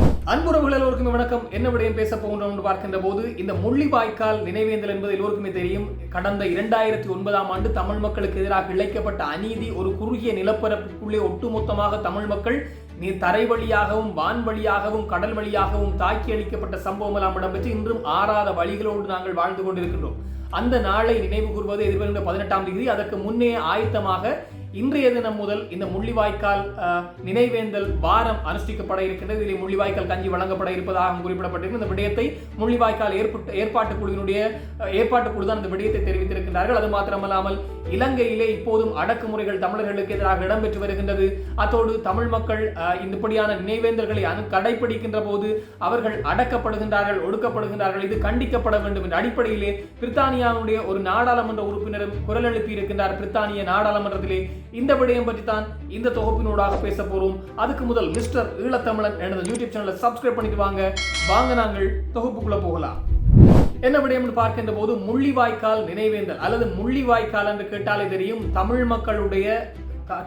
அன்புறவுகள் எல்லோருக்குமே வணக்கம். என்ன விடயம் பேச போகின்றோம் என்று பார்க்கின்ற போது இந்த முள்ளிவாய்க்கால் நினைவேந்தல் என்பது எல்லோருக்குமே தெரியும். கடந்த இரண்டாயிரத்தி ஒன்பதாம் ஆண்டு தமிழ் மக்களுக்கு எதிராக இழைக்கப்பட்ட அநீதி ஒரு குறுகிய நிலப்பரப்புக்குள்ளே ஒட்டுமொத்தமாக தமிழ் மக்கள் நீ தரை வழியாகவும் வான் வழியாகவும் கடல் வழியாகவும் தாக்கி அளிக்கப்பட்ட சம்பவம் எல்லாம் இடம்பெற்று இன்றும் ஆறாத வழிகளோடு நாங்கள் வாழ்ந்து கொண்டிருக்கின்றோம். அந்த நாளை நினைவு கூறுவது எதிர்வருகின்ற பதினெட்டாம் தேதி. அதற்கு முன்னே ஆயத்தமாக இன்றைய தினம் முதல் இந்த முள்ளிவாய்க்கால் நினைவேந்தல் வாரம் அனுஷ்டிக்கப்பட இருக்கின்றது. இதில் முள்ளிவாய்க்கால் கஞ்சி வழங்கப்பட இருப்பதாக குறிப்பிடப்பட்டிருக்கிறது இந்த விடயத்தை முள்ளிவாய்க்கால் ஏற்பட்டு ஏற்பாட்டு குழுவினுடைய ஏற்பாட்டு குழு தான் இந்த விடயத்தை தெரிவித்திருக்கின்றார்கள். அது மாத்திரமல்லாமல் இலங்கையிலே இப்போதும் அடக்குமுறைகள் தமிழர்களுக்கு எதிராக இடம்பெற்று வருகின்றது. அத்தோடு தமிழ் மக்கள் அஹ், இந்தப்படியான நினைவேந்தல்களை அனு கடைபிடிக்கின்ற போது அவர்கள் அடக்கப்படுகின்றார்கள் ஒடுக்கப்படுகின்றார்கள். இது கண்டிக்கப்பட வேண்டும் என்ற அடிப்படையிலே பிரித்தானியாவுடைய ஒரு நாடாளுமன்ற உறுப்பினரும் குரல் எழுப்பி இருக்கின்றார் பிரித்தானிய நாடாளுமன்றத்திலே இந்த விடயம் பற்றி தான் இந்த தொகுப்பினூடாக பேச போறோம். அதுக்கு முதல் மிஸ்டர் ஈழத்தமிழன் எனது யூடியூப் சேனலை சப்ஸ்கிரைப் பண்ணிட்டு வாங்க. வாங்க நாங்கள் தொகுப்புக்குள்ள போகலாம். என்ன விடயம்னு பார்க்கின்ற போது முள்ளிவாய்க்கால் நினைவேந்தல் அல்லது முள்ளிவாய்க்கால் என்று கேட்டாலே தெரியும் தமிழ் மக்களுடைய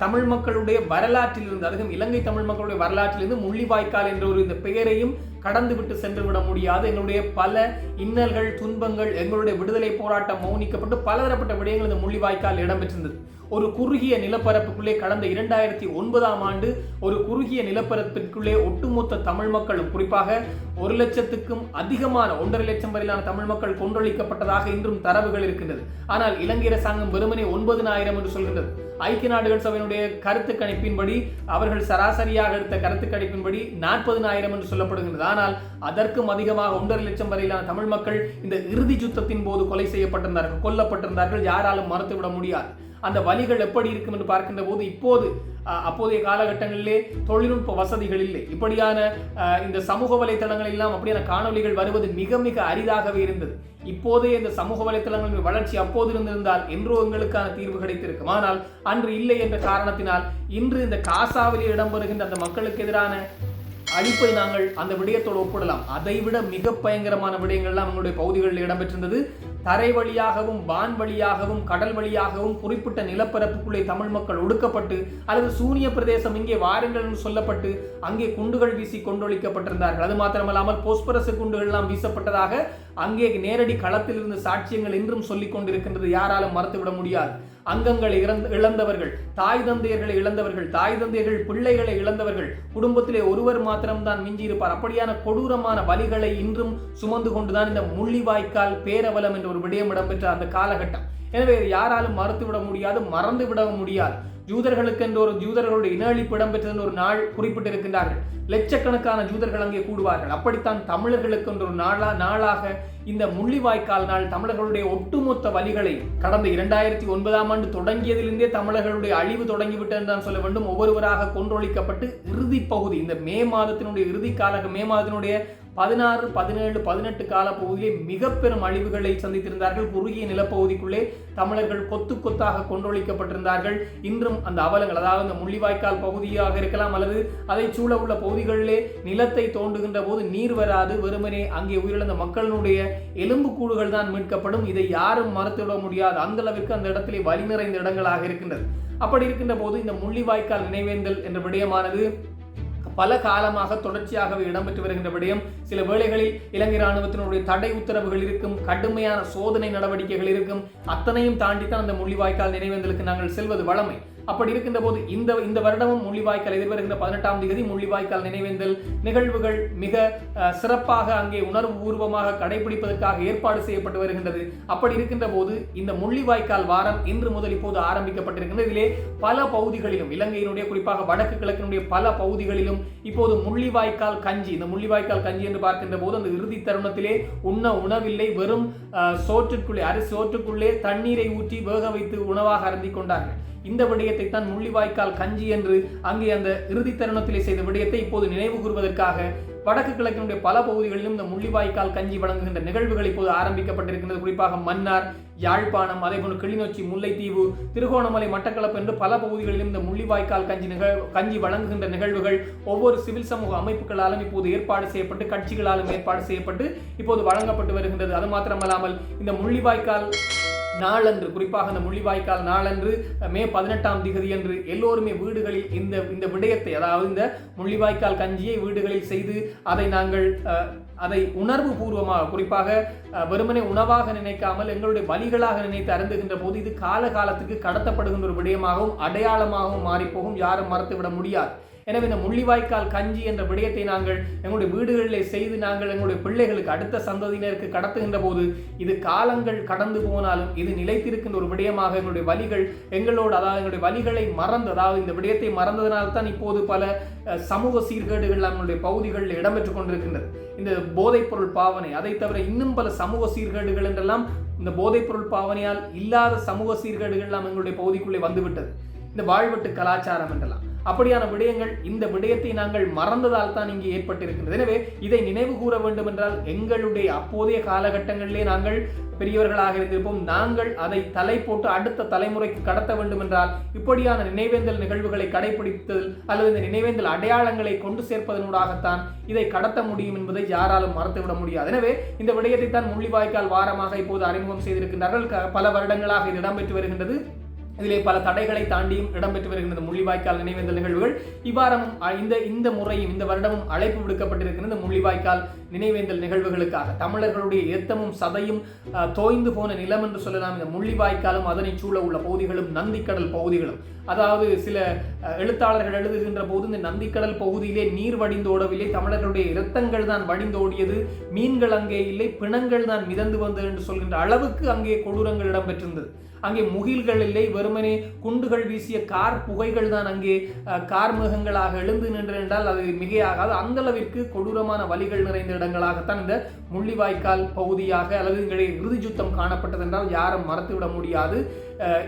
தமிழ் மக்களுடைய வரலாற்றிலிருந்து அதுவும் இலங்கை தமிழ் மக்களுடைய வரலாற்றிலிருந்து முள்ளிவாய்க்கால் என்ற ஒரு இந்த பெயரையும் கடந்து விட்டு சென்று விட முடியாது. எங்களுடைய பல இன்னல்கள் துன்பங்கள் எங்களுடைய விடுதலை போராட்டம் மௌனிக்கப்பட்டு பலதரப்பட்ட விடயங்கள் இந்த முள்ளிவாய்க்கால் இடம்பெற்றிருந்தது. ஒரு குறுகிய நிலப்பரப்புக்குள்ளே கடந்த இரண்டாயிரத்தி ஒன்பதாம் ஆண்டு ஒரு குறுகிய நிலப்பரப்பிற்குள்ளே ஒட்டுமொத்த தமிழ் மக்களும் குறிப்பாக ஒரு லட்சத்துக்கும் அதிகமான ஒன்றரை லட்சம் வரையிலான தமிழ் மக்கள் கொன்றொழிக்கப்பட்டதாக இன்றும் தரவுகள் இருக்கின்றது. ஆனால் இலங்கை அரசாங்கம் வெறுமனே ஒன்பதினாயிரம் என்று சொல்கின்றது. ஐக்கிய நாடுகள் சபையினுடைய கருத்து கணிப்பின்படி அவர்கள் சராசரியாக எடுத்த கருத்து கணிப்பின்படி நாற்பதினாயிரம் என்று சொல்லப்படுகின்றது. ஆனால் அதற்கும் அதிகமாக ஒன்றரை லட்சம் வரையிலான தமிழ் மக்கள் இந்த இறுதி சுத்தத்தின் போது கொலை செய்யப்பட்டிருந்தார்கள் கொல்லப்பட்டிருந்தார்கள் யாராலும் மறுத்துவிட முடியாது. அந்த வழிகள் எப்படி இருக்கும் என்று பார்க்கின்ற போது இப்போது அப்போதைய காலகட்டங்களிலே தொழில்நுட்ப வசதிகள் இல்லை. இப்படியான இந்த சமூக வலைத்தளங்கள் எல்லாம் அப்படியான காணொலிகள் வருவது மிக மிக அரிதாகவே இருந்தது. இப்போதைய இந்த சமூக வலைத்தளங்களின் வளர்ச்சி அப்போது இருந்திருந்தால் என்றோ எங்களுக்கான தீர்வு கிடைத்திருக்கும். ஆனால் அன்று இல்லை என்ற காரணத்தினால் இன்று இந்த காசாவிலே இடம்பெறுகின்ற அந்த மக்களுக்கு எதிரான அழிப்பை நாங்கள் அந்த விடயத்தோடு ஒப்பிடலாம். அதைவிட மிக பயங்கரமான விடயங்கள்லாம் அவங்களுடைய பகுதிகளில் இடம்பெற்றிருந்தது. தரை வழியாகவும் வான் வழியாகவும் கடல் வழியாகவும் குறிப்பிட்ட நிலப்பரப்புக்குள்ளே தமிழ் மக்கள் ஒடுக்கப்பட்டு அல்லது சூனிய பிரதேசம் இங்கே வாருங்கள் என்று சொல்லப்பட்டு அங்கே குண்டுகள் வீசி கொண்டொழிக்கப்பட்டிருந்தார்கள். அது மாத்திரமல்லாமல் போஸ்பரசு குண்டுகள்லாம் வீசப்பட்டதாக அங்கே நேரடி களத்தில் இருந்த சாட்சியங்கள் இன்றும் சொல்லிக் கொண்டிருக்கின்றது யாராலும் மறுத்துவிட முடியாது. அங்கங்களை இறந்து இழந்தவர்கள் தாய் தந்தையர்களை இழந்தவர்கள் தாய் தந்தையர்கள் பிள்ளைகளை இழந்தவர்கள் குடும்பத்திலே ஒருவர் மாத்திரம்தான் மிஞ்சி இருப்பார் அப்படியான கொடூரமான வலிகளை இன்றும் சுமந்து கொண்டுதான் இந்த முள்ளிவாய்க்கால் பேரவலம் என்ற ஒரு விடயம் இடம்பெற்ற அந்த காலகட்டம். எனவே யாராலும் மறுத்துவிட முடியாது மறந்து விட முடியாது. ஜூதர்களுக்கென்று ஒரு ஜூதர்களுடைய இன அழிப்பு இடம்பெற்றது ஒரு நாள் குறிப்பிட்டிருக்கின்றார்கள். லட்சக்கணக்கான ஜூதர்கள் அங்கே கூடுவார்கள். அப்படித்தான் தமிழர்களுக்கு என்ற ஒரு நாளா நாளாக இந்த முள்ளிவாய்க்கால் நாள் தமிழர்களுடைய ஒட்டுமொத்த வழிகளை கடந்த இரண்டாயிரத்தி ஒன்பதாம் ஆண்டு தொடங்கியதிலிருந்தே தமிழர்களுடைய அழிவு தொடங்கிவிட்டது தான் சொல்ல வேண்டும். ஒவ்வொருவராக கொன்றொழிக்கப்பட்டு இறுதி பகுதி இந்த மே மாதத்தினுடைய இறுதி கால மே மாதத்தினுடைய பதினாறு பதினேழு பதினெட்டு கால பகுதியிலே மிக பெரும் அழிவுகளை சந்தித்திருந்தார்கள். குறுகிய நிலப்பகுதிக்குள்ளே தமிழர்கள் கொத்து கொத்தாக கொன்றொழிக்கப்பட்டிருந்தார்கள் இன்றும் அந்த அவலங்கள் அதாவது இந்த முள்ளிவாய்க்கால் பகுதியாக இருக்கலாம் அல்லது அதை சூழ உள்ள பகுதிகளிலே நிலத்தை தோண்டுகின்ற போது நீர் வராது வெறுமனே அங்கே உயிரிழந்த மக்களினுடைய எலும்பு கூடுகள் தான் மீட்கப்படும். இதை யாரும் மறுத்துவிட முடியாது. அந்த அளவிற்கு அந்த இடத்திலே வலி நிறைந்த இடங்களாக இருக்கின்றது. அப்படி இருக்கின்ற போது இந்த முள்ளிவாய்க்கால் நினைவேந்தல் என்ற விடயமானது பல காலமாக தொடர்ச்சியாகவே இடம்பெற்று வருகின்ற விடயம் சில வேளைகளில் இலங்கை ராணுவத்தினுடைய தடை உத்தரவுகள் இருக்கும் கடுமையான சோதனை நடவடிக்கைகள் இருக்கும். அத்தனையும் தாண்டித்தான் அந்த முள்ளிவாய்க்கால் நினைவேந்தலுக்கு நாங்கள் செல்வது வழமை. அப்படி இருக்கின்ற போது இந்த இந்த வருடமும் முள்ளிவாய்க்கால் எதிர்வருகின்ற பதினெட்டாம் தேதி முள்ளிவாய்க்கால் நினைவேந்தல் நிகழ்வுகள் மிக சிறப்பாக அங்கே உணர்வு பூர்வமாக கடைபிடிப்பதற்காக ஏற்பாடு செய்யப்பட்டு வருகின்றது. அப்படி இருக்கின்ற போது இந்த முள்ளிவாய்க்கால் வாரம் இன்று முதல் இப்போது ஆரம்பிக்கப்பட்டிருக்கின்றது. இதிலே பல பகுதிகளிலும் இலங்கையினுடைய குறிப்பாக வடக்கு கிழக்கினுடைய பல பகுதிகளிலும் இப்போது முள்ளிவாய்க்கால் கஞ்சி இந்த முள்ளிவாய்க்கால் கஞ்சி என்று பார்க்கின்ற போது அந்த இறுதி தருணத்திலே உண்ண உணவில்லை. வெறும் சோற்றுக்குள்ளே அரிசி சோற்றுக்குள்ளே தண்ணீரை ஊற்றி வேக வைத்து உணவாக அருந்திக் கொண்டார்கள். இந்த விடயத்தை தான் முள்ளிவாய்க்கால் கஞ்சி என்று அங்கே அந்த இறுதி தருணத்திலே செய்த விடயத்தை இப்போது நினைவு கூறுவதற்காக வடக்கு கிழக்கினுடைய பல பகுதிகளிலும் இந்த முள்ளிவாய்க்கால் கஞ்சி வழங்குகின்ற நிகழ்வுகள் இப்போது ஆரம்பிக்கப்பட்டிருக்கின்றது. குறிப்பாக மன்னார் யாழ்ப்பாணம் அதேபோன்று கிளிநொச்சி முல்லைத்தீவு திருகோணமலை மட்டக்களப்பு என்று பல பகுதிகளிலும் இந்த முள்ளிவாய்க்கால் கஞ்சி நிகழ் கஞ்சி வழங்குகின்ற நிகழ்வுகள் ஒவ்வொரு சிவில் சமூக அமைப்புகளாலும் இப்போது ஏற்பாடு செய்யப்பட்டு கட்சிகளாலும் ஏற்பாடு செய்யப்பட்டு இப்போது வழங்கப்பட்டு வருகின்றது. அது மாத்திரமல்லாமல் இந்த முள்ளிவாய்க்கால் நாளன்று குறிப்பாக அந்த முள்ளிவாய்க்கால் நாளன்று மே பதினெட்டாம் திகதி என்று எல்லோருமே வீடுகளில் இந்த இந்த விடயத்தை அதாவது இந்த முள்ளிவாய்க்கால் கஞ்சியை வீடுகளில் செய்து அதை நாங்கள் அதை உணர்வு பூர்வமாக குறிப்பாக வெறுமனே உணவாக நினைக்காமல் எங்களுடைய வழிகளாக நினைத்து அருந்துகின்ற போது இது காலகாலத்துக்கு கடத்தப்படுகின்ற ஒரு விடயமாகவும் அடையாளமாகவும் மாறிப்போகும் யாரும் மறத்துவிட முடியாது. எனவே இந்த முள்ளிவாய்க்கால் கஞ்சி என்ற விடயத்தை நாங்கள் எங்களுடைய வீடுகளிலே செய்து நாங்கள் எங்களுடைய பிள்ளைகளுக்கு அடுத்த சந்ததியினருக்கு கடத்துகின்ற போது இது காலங்கள் கடந்து போனாலும் இது நிலைத்திருக்கின்ற ஒரு விடயமாக எங்களுடைய வழிகள் எங்களோடு அதாவது எங்களுடைய வழிகளை மறந்து அதாவது இந்த விடயத்தை மறந்ததனால் தான் இப்போது பல சமூக சீர்கேடுகள் நம்மளுடைய பகுதிகளில் இடம்பெற்றுக் கொண்டிருக்கின்றது. இந்த போதைப்பொருள் பாவனை அதை தவிர இன்னும் பல சமூக சீர்கேடுகள் என்றெல்லாம் இந்த போதைப்பொருள் பாவனையால் இல்லாத சமூக சீர்கேடுகள் எல்லாம் எங்களுடைய பகுதிக்குள்ளே வந்துவிட்டது. இந்த வாழ்வெட்டு கலாச்சாரம் என்றெல்லாம். அப்படியான விடயங்கள் இந்த விடயத்தை நாங்கள் மறந்ததால் தான் இங்கே ஏற்பட்டிருக்கின்றது. எனவே இதை நினைவு கூற வேண்டும் என்றால் எங்களுடைய அப்போதைய காலகட்டங்களிலே நாங்கள் பெரியவர்களாக இருந்திருப்போம். நாங்கள் அதை தலை போட்டு அடுத்த தலைமுறைக்கு கடத்த வேண்டும் என்றால் இப்படியான நினைவேந்தல் நிகழ்வுகளை கடைபிடித்தல் அல்லது இந்த நினைவேந்தல் அடையாளங்களை கொண்டு சேர்ப்பதனூடாகத்தான் இதை கடத்த முடியும் என்பதை யாராலும் மறந்துவிட முடியாது. எனவே இந்த விடயத்தை தான் முள்ளிவாய்க்கால் வாரமாக இப்போது அறிமுகம் செய்திருக்கின்றார்கள். பல வருடங்களாக இது இடம்பெற்று வருகின்றது. இதிலே பல தடைகளை தாண்டியும் இடம்பெற்று வருகின்றது. முள்ளிவாய்க்கால் நினைவேந்தல் நிகழ்வுகள். இவ்வாறும் இந்த இந்த முறையும் இந்த வருடமும் அழைப்பு விடுக்கப்பட்டிருக்கிறது முள்ளிவாய்க்கால் நினைவேந்தல் நிகழ்வுகளுக்காக. தமிழர்களுடைய எத்தமும் சதையும் தோய்ந்து போன நிலம் என்று சொல்லலாம். இந்த முள்ளிவாய்க்காலும் அதனை சூழ உள்ள பகுதிகளும் நந்திக்கடல் பகுதிகளும். அதாவது சில எழுத்தாளர்கள் எழுதுகின்ற போது இந்த நந்திக்கடல் பகுதியிலே நீர் வடிந்தோடவில்லை தமிழர்களுடைய இரத்தங்கள் தான் வடிந்தோடியது மீன்கள் அங்கே இல்லை. பிணங்கள் தான் மிதந்து வந்தது என்று சொல்கின்ற அளவுக்கு அங்கே கொடூரங்கள் இடம்பெற்றிருந்தது. அங்கே முகில்கள் இல்லை வெறுமனே குண்டுகள் வீசிய கார் புகைகள் தான் அங்கே அஹ், எழுந்து நின்று என்றால் அது மிகையாகாது. அந்த அளவிற்கு கொடூரமான வழிகள் நிறைந்த இடங்களாகத்தான் இந்த முள்ளிவாய்க்கால் பகுதியாக அல்லது இங்கே இறுதி சுத்தம் காணப்பட்டது என்றால் யாரும் மறத்துவிட முடியாது.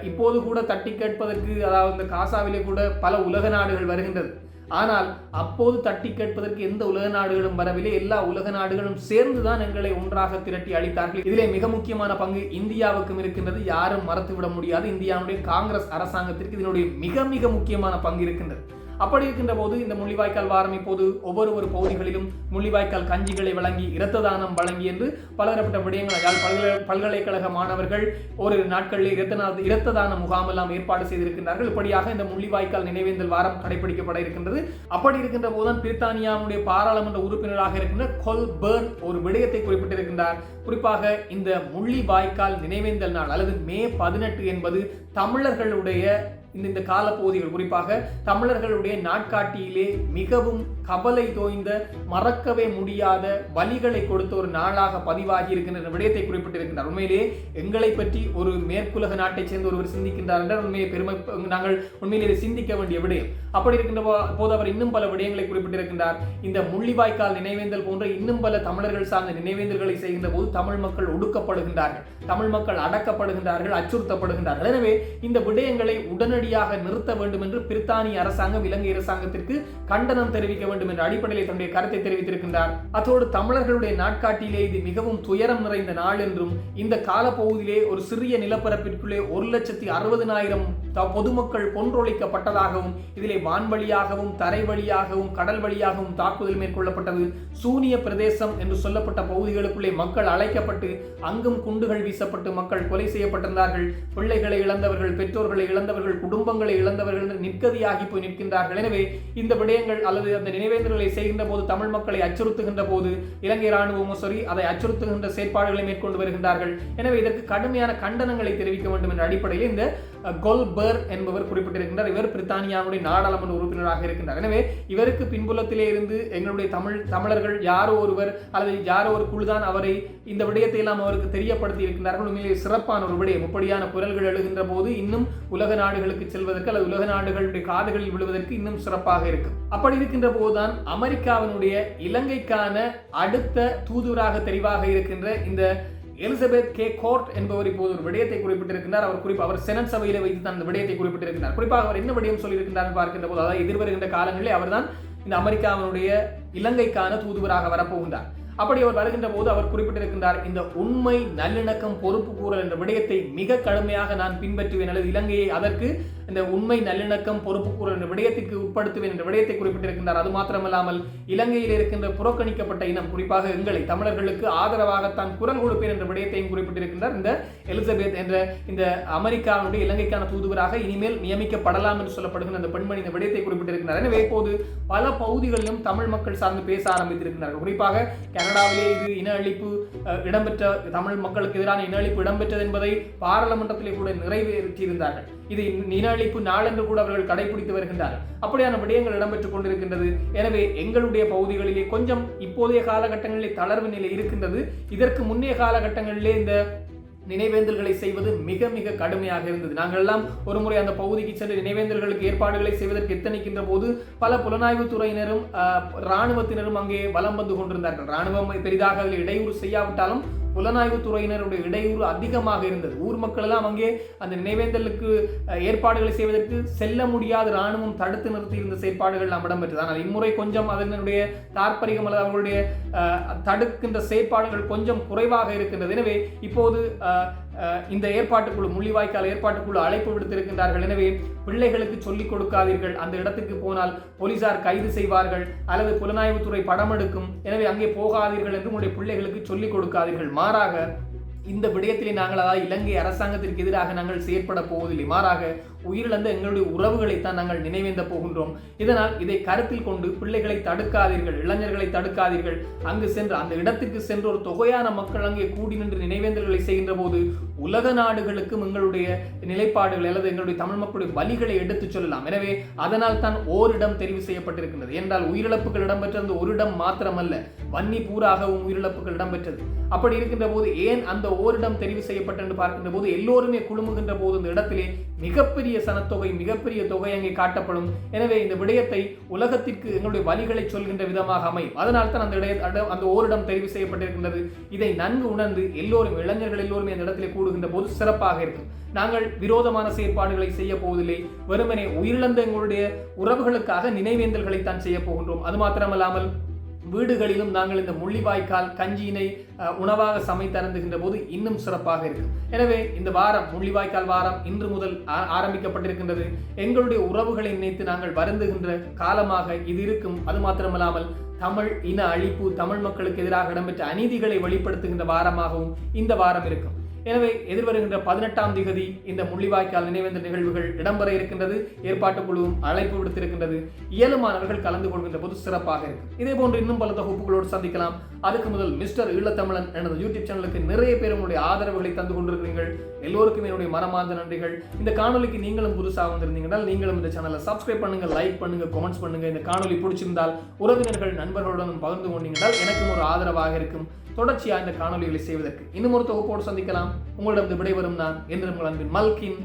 இப்போது கூட தட்டி கேட்பதற்கு அதாவது இந்த காசாவிலே கூட பல உலக நாடுகள் வருகின்றது. ஆனால் அப்போது தட்டி கேட்பதற்கு எந்த உலக நாடுகளும் வரவில்லை. எல்லா உலக நாடுகளும் சேர்ந்துதான் எங்களை ஒன்றாக திரட்டி அளித்தார்கள் இதிலே மிக முக்கியமான பங்கு இந்தியாவுக்கும் இருக்கின்றது. யாரும் மறத்துவிட முடியாது. இந்தியாவுடைய காங்கிரஸ் அரசாங்கத்திற்கு இதனுடைய மிக மிக முக்கியமான பங்கு இருக்கின்றது. அப்படி இருக்கின்ற போது இந்த முள்ளிவாய்க்கால் வாரம் இப்போது ஒவ்வொரு ஒரு பகுதிகளிலும் முள்ளிவாய்க்கால் கஞ்சிகளை வழங்கி இரத்த தானம் வழங்கி என்று பலதரப்பட்ட விடயங்கள் அதாவது பல்கலை பல்கலைக்கழக மாணவர்கள் ஒரு நாட்களில் இரத்த இரத்த தான முகாம் எல்லாம் ஏற்பாடு செய்திருக்கின்றார்கள். இப்படியாக இந்த முள்ளிவாய்க்கால் நினைவேந்தல் வாரம் கடைபிடிக்கப்பட இருக்கின்றது. அப்படி இருக்கின்ற போதுதான் பிரித்தானியாவுடைய பாராளுமன்ற உறுப்பினராக இருக்கின்ற கொல் பேர்ன் ஒரு விடயத்தை குறிப்பிட்டிருக்கின்றார். குறிப்பாக இந்த முள்ளிவாய்க்கால் நினைவேந்தல் நாள் அல்லது மே பதினெட்டு என்பது தமிழர்களுடைய இந்த இந்த காலப்பகுதிகள். குறிப்பாக தமிழர்களுடைய நாட்காட்டியிலே மிகவும் கவலை தோய்ந்த மறக்கவே முடியாத வழிகளை கொடுத்த ஒரு நாளாக பதிவாகி இருக்கின்ற விடயத்தை குறிப்பிட்டிருக்கின்றார். உண்மையிலே எங்களை பற்றி ஒரு மேற்குலக நாட்டைச் சேர்ந்த ஒருவர் சிந்திக்கின்றார் என்றால் உண்மையை பெருமை நாங்கள் உண்மையிலே சிந்திக்க வேண்டிய விடயம். அப்படி இருக்கின்ற போது அவர் இன்னும் பல விடயங்களை குறிப்பிட்டிருக்கின்றார். இந்த முள்ளிவாய்க்கால் நினைவேந்தல் போன்ற இன்னும் பல தமிழர்கள் சார்ந்த நினைவேந்தல்களை செய்கின்ற போது தமிழ் மக்கள் ஒடுக்கப்படுகின்றார்கள். தமிழ் மக்கள் அடக்கப்படுகின்றார்கள் அச்சுறுத்தப்படுகின்றார்கள். எனவே இந்த விடயங்களை உடனடி உடனடியாக நிறுத்த வேண்டும் என்று பிரித்தானிய அரசாங்கம் இலங்கை அரசாங்கத்திற்கு கண்டனம் தெரிவிக்க வேண்டும் என்ற அடிப்படையில் தன்னுடைய கருத்தை தெரிவித்திருக்கின்றார். அத்தோடு தமிழர்களுடைய நாட்காட்டியிலே இது மிகவும் துயரம் நிறைந்த நாள் என்றும் இந்த காலப்பகுதியிலே ஒரு சிறிய நிலப்பரப்பிற்குள்ளே ஒரு லட்சத்தி அறுபதினாயிரம் பொதுமக்கள் கொன்றொழிக்கப்பட்டதாகவும் இதிலே வான்வழியாகவும் தரை வழியாகவும் கடல் வழியாகவும் தாக்குதல் மேற்கொள்ளப்பட்டது. சூனிய பிரதேசம் என்று சொல்லப்பட்ட பகுதிகளுக்குள்ளே மக்கள் அழைக்கப்பட்டு அங்கும் குண்டுகள் வீசப்பட்டு மக்கள் கொலை செய்யப்பட்டிருந்தார்கள். பிள்ளைகளை இழந்தவர்கள் பெற்றோர்களை இழந்தவர்கள் குடும்பங்களை இழந்தவர்கள் என்று நிற்கதியாகி போய் நிற்கின்றார்கள். எனவே இந்த விடயங்கள் அல்லது அந்த நினைவேந்தல்களை செய்கின்ற போது தமிழ் மக்களை அச்சுறுத்துகின்ற போது இலங்கை ராணுவமும் சரி அதை அச்சுறுத்துகின்ற செயற்பாடுகளை மேற்கொண்டு வருகின்றார்கள். எனவே இதற்கு கடுமையான கண்டனங்களை தெரிவிக்க வேண்டும் என்ற அடிப்படையில் இந்த கோல்பர் என்பவர் குறிப்பிட்டிருக்கின்றார். இவர் பிரித்தானியாவுடைய நாடாளுமன்ற உறுப்பினராக இருக்கின்றார். எனவே இவருக்கு பின்புலத்திலே இருந்து எங்களுடைய தமிழ் தமிழர்கள் யாரோ ஒருவர் அல்லது யாரோ ஒரு குழுதான் அவரை இந்த விடயத்தை எல்லாம் அவருக்கு தெரியப்படுத்தி இருக்கின்றார்கள். உண்மையிலே சிறப்பான ஒரு விடயம். இப்படியான குரல்கள் எழுகின்ற போது இன்னும் உலக நாடுகளுக்கு நாடுகளுக்கு செல்வதற்கு அல்லது உலக நாடுகளுடைய காதுகளில் விழுவதற்கு இன்னும் சிறப்பாக இருக்கும். அப்படி இருக்கின்ற போதுதான் அமெரிக்காவினுடைய இலங்கைக்கான அடுத்த தூதுவராக தெரிவாக இருக்கின்ற இந்த எலிசபெத் கே. கோர்ட் என்பவர் இப்போது ஒரு விடயத்தை குறிப்பிட்டிருக்கிறார் அவர் குறிப்பு அவர் செனட் சபையிலே வைத்து தான் அந்த விடயத்தை குறிப்பிட்டிருக்கிறார் குறிப்பாக அவர் என்ன விடயம் சொல்லியிருக்கிறார் பார்க்கின்ற போது அதாவது எதிர்வருகின்ற காலங்களில் அவர்தான் இந்த அமெரிக்காவினுடைய இலங்கைக்கான தூதுவராக வரப்போகின்றார். அப்படி அவர் வருகின்ற போது அவர் குறிப்பிட்டிருக்கின்றார் இந்த உண்மை நல்லிணக்கம் பொறுப்பு கூறல் என்ற விடயத்தை மிக கடுமையாக நான் பின்பற்றுவேன் அல்லது இலங்கையை அதற்கு இந்த உண்மை நல்லிணக்கம் பொறுப்பு கூறல் என்ற விடயத்திற்கு உட்படுத்துவேன் என்ற விடயத்தை குறிப்பிட்டிருக்கின்றார். அது மாத்திரமல்லாமல் இலங்கையில் இருக்கின்ற புறக்கணிக்கப்பட்ட இனம் குறிப்பாக எங்களை தமிழர்களுக்கு ஆதரவாகத்தான் குரல் கொடுப்பேன் என்ற விடயத்தையும் குறிப்பிட்டிருக்கின்றார். இந்த எலிசபெத் என்ற இந்த அமெரிக்காவுடைய இலங்கைக்கான தூதுவராக இனிமேல் நியமிக்கப்படலாம் என்று சொல்லப்படுகிற அந்த பெண்மணி இந்த விடயத்தை குறிப்பிட்டிருக்கிறார் எனவே இப்போது பல பகுதிகளிலும் தமிழ் மக்கள் சார்ந்து பேச ஆரம்பித்திருக்கிறார்கள் குறிப்பாக கனடாவிலே இது இன அழிப்பு இடம்பெற்ற தமிழ் மக்களுக்கு எதிரான இன அழிப்பு இடம்பெற்றது என்பதை பாராளுமன்றத்திலே கூட நிறைவேற்றியிருந்தார்கள். இது இன அழிப்பு நாளென்று கூட அவர்கள் கடைபிடித்து வருகின்றார்கள். அப்படியான விடயங்கள் இடம்பெற்றுக் கொண்டிருக்கின்றது. எனவே எங்களுடைய பகுதிகளிலே கொஞ்சம் இப்போதைய காலகட்டங்களிலே தளர்வு நிலை இருக்கின்றது. இதற்கு முன்னைய காலகட்டங்களிலே இந்த நினைவேந்தல்களை செய்வது மிக மிக கடுமையாக இருந்தது. நாங்கள் எல்லாம் ஒரு முறை அந்த பகுதிக்கு சென்று நினைவேந்தல்களுக்கு ஏற்பாடுகளை செய்வதற்கு எத்தனைக்கின்ற போது பல புலனாய்வு துறையினரும் ஆஹ், இராணுவத்தினரும் அங்கே வலம் வந்து கொண்டிருந்தார்கள். இராணுவம் பெரிதாக அதில் இடையூறு செய்யாவிட்டாலும் புலனாய்வு துறையினருடைய இடையூறு அதிகமாக இருந்தது. ஊர் மக்கள் எல்லாம் அங்கே அந்த நினைவேந்தலுக்கு ஏற்பாடுகளை செய்வதற்கு செல்ல முடியாத இராணுவம் தடுத்து நிறுத்தி இருந்த செயற்பாடுகள் நாம் இடம்பெற்றது. ஆனால் இம்முறை கொஞ்சம் அதனுடைய தாற்பரிகம் அல்லது அவர்களுடைய தடுக்கின்ற செயற்பாடுகள் கொஞ்சம் குறைவாக இருக்கின்றது. எனவே இப்போது இந்த ஏற்பாட்டுக்குழு முள்ளிவாய்க்கால் ஏற்பாட்டுக்குழு அழைப்பு விடுத்திருக்கின்றார்கள். எனவே பிள்ளைகளுக்கு சொல்லிக் கொடுக்காதீர்கள். அந்த இடத்துக்கு போனால் போலீசார் கைது செய்வார்கள். அல்லது புலனாய்வுத்துறை படம் எடுக்கும். எனவே அங்கே போகாதீர்கள் என்று உங்களுடைய பிள்ளைகளுக்கு சொல்லிக் கொடுக்காதீர்கள். மாறாக இந்த விடயத்திலே நாங்கள் அதாவது இலங்கை அரசாங்கத்திற்கு எதிராக நாங்கள் செயற்பட போவதில்லை. மாறாக உயிரிழந்த எங்களுடைய உறவுகளைத்தான் நாங்கள் நினைவேந்த போகின்றோம். இதனால் இதை கருத்தில் கொண்டு பிள்ளைகளை தடுக்காதீர்கள் இளைஞர்களை தடுக்காதீர்கள். அங்கு சென்று அந்த இடத்திற்கு சென்று ஒரு தொகையான மக்கள் அங்கே கூடி நின்று நினைவேந்தல்களை செய்கின்ற போது உலக நாடுகளுக்கும் எங்களுடைய நிலைப்பாடுகள் அல்லது எங்களுடைய தமிழ் மக்களுடைய வழிகளை எடுத்துச் சொல்லலாம். எனவே அதனால் தான் ஓரிடம் தெரிவு செய்யப்பட்டிருக்கின்றது. என்றால் உயிரிழப்புகள் இடம்பெற்றது ஒரு இடம் மாத்திரமல்ல வன்னி பூராகவும் உயிரிழப்புகள் இடம்பெற்றது. அப்படி இருக்கின்ற போது ஏன் அந்த ஓரிடம் தெரிவு செய்யப்பட்ட என்று பார்க்கின்ற போது எல்லோருமே குழுமுகின்ற போது இந்த இடத்திலே மிகப்பெரிய மிகப்பெரிய சனத்தொகை மிகப்பெரிய தொகை அங்கே காட்டப்படும். எனவே இந்த விடயத்தை உலகத்திற்கு எங்களுடைய வழிகளை சொல்கின்ற விதமாக அமையும். அதனால் தான் அந்த இடைய அந்த ஓரிடம் தெரிவு செய்யப்பட்டிருக்கின்றது. இதை நன்கு உணர்ந்து எல்லோரும் இளைஞர்கள் எல்லோருமே அந்த இடத்திலே கூடுகின்ற போது சிறப்பாக இருக்கும். நாங்கள் விரோதமான செயற்பாடுகளை செய்ய போவதில்லை. வெறுமனே உயிரிழந்த எங்களுடைய உறவுகளுக்காக நினைவேந்தல்களை தான் செய்ய போகின்றோம். அது மாத்திரமல்லாமல் வீடுகளிலும் நாங்கள் இந்த முள்ளிவாய்க்கால் கஞ்சியினை உணவாக சமைத்தருந்துகின்ற போது இன்னும் சிறப்பாக இருக்கும். எனவே இந்த வாரம் முள்ளிவாய்க்கால் வாரம் இன்று முதல் ஆ- ஆரம்பிக்கப்பட்டிருக்கின்றது. எங்களுடைய உறவுகளை நினைத்து நாங்கள் வருந்துகின்ற காலமாக இது இருக்கும். அது மாத்திரமல்லாமல் தமிழ் இன அழிப்பு தமிழ் மக்களுக்கு எதிராக இடம்பெற்ற அநீதிகளை வெளிப்படுத்துகின்ற வாரமாகவும் இந்த வாரம் இருக்கும். எனவே எதிர்வருகின்ற பதினெட்டாம் திகதி இந்த முள்ளிவாய்க்கால் நினைவேந்த நிகழ்வுகள் இடம்பெற இருக்கின்றது. ஏற்பாட்டு குழுவும் அழைப்பு விடுத்திருக்கின்றது. இயலுமானவர்கள் கலந்து கொள்கின்ற போது சிறப்பாக இருக்கும். இதே போன்று இன்னும் பல தொகுப்புகளோடு சந்திக்கலாம். அதுக்கு முதல் மிஸ்டர் ஈழத்தமிழன் எனது யூடியூப் சேனலுக்கு நிறைய பேர் உங்களுடைய ஆதரவுகளை தந்து கொண்டிருக்கிறீர்கள். எல்லோருக்கும் என்னுடைய மனமார்ந்த நன்றிகள். இந்த காணொலிக்கு நீங்களும் புதுசாக வந்திருந்தீங்கனால் நீங்களும் இந்த சேனலை சப்ஸ்கிரைப் பண்ணுங்க லைக் பண்ணுங்க கமெண்ட்ஸ் பண்ணுங்க. இந்த காணொலி பிடிச்சிருந்தால் உறவினர்கள் நண்பர்களுடன் பகிர்ந்து கொண்டீங்கன்னால் எனக்கும் ஒரு ஆதரவாக இருக்கும். தொடர்ச்சியாக இந்த காணொலிகளை செய்வதற்கு இன்னும் ஒரு தொகுப்போடு சந்திக்கலாம். உங்களிடம் விடைபெறும் நான் என்று உங்கள் அன்பின் மல்கின்.